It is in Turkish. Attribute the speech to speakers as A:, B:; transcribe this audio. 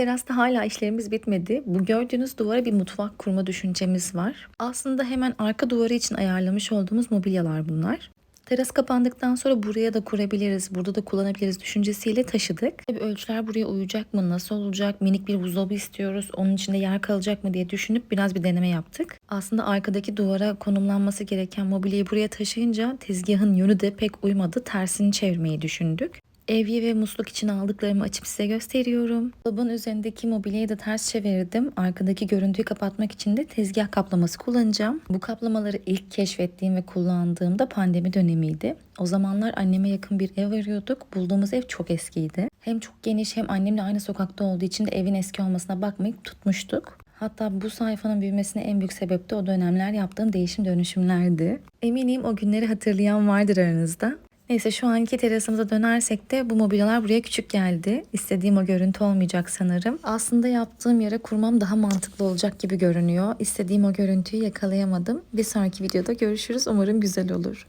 A: terasta hala işlerimiz bitmedi. Bu gördüğünüz duvara bir mutfak kurma düşüncemiz var. Aslında hemen arka duvarı için ayarlamış olduğumuz mobilyalar bunlar. Teras kapandıktan sonra buraya da kurabiliriz, burada da kullanabiliriz düşüncesiyle taşıdık. Tabii ölçüler buraya uyacak mı, nasıl olacak, minik bir buzdolabı istiyoruz, onun içinde yer kalacak mı diye düşünüp biraz bir deneme yaptık. Aslında arkadaki duvara konumlanması gereken mobilyayı buraya taşıyınca tezgahın yönü de pek uymadı, tersini çevirmeyi düşündük. Evye ve musluk için aldıklarımı açıp size gösteriyorum. Dolabın üzerindeki mobilyayı da ters çevirdim. Arkadaki görüntüyü kapatmak için de tezgah kaplaması kullanacağım. Bu kaplamaları ilk keşfettiğim ve kullandığımda pandemi dönemiydi. O zamanlar anneme yakın bir ev arıyorduk. Bulduğumuz ev çok eskiydi. Hem çok geniş hem annemle aynı sokakta olduğu için de evin eski olmasına bakmayıp tutmuştuk. Hatta bu sayfanın büyümesine en büyük sebep de o dönemler yaptığım değişim dönüşümlerdi. Eminim o günleri hatırlayan vardır aranızda. Neyse şu anki terasımıza dönersek de bu mobilyalar buraya küçük geldi. İstediğim o görüntü olmayacak sanırım. Aslında yaptığım yere kurmam daha mantıklı olacak gibi görünüyor. İstediğim o görüntüyü yakalayamadım. Bir sonraki videoda görüşürüz. Umarım güzel olur.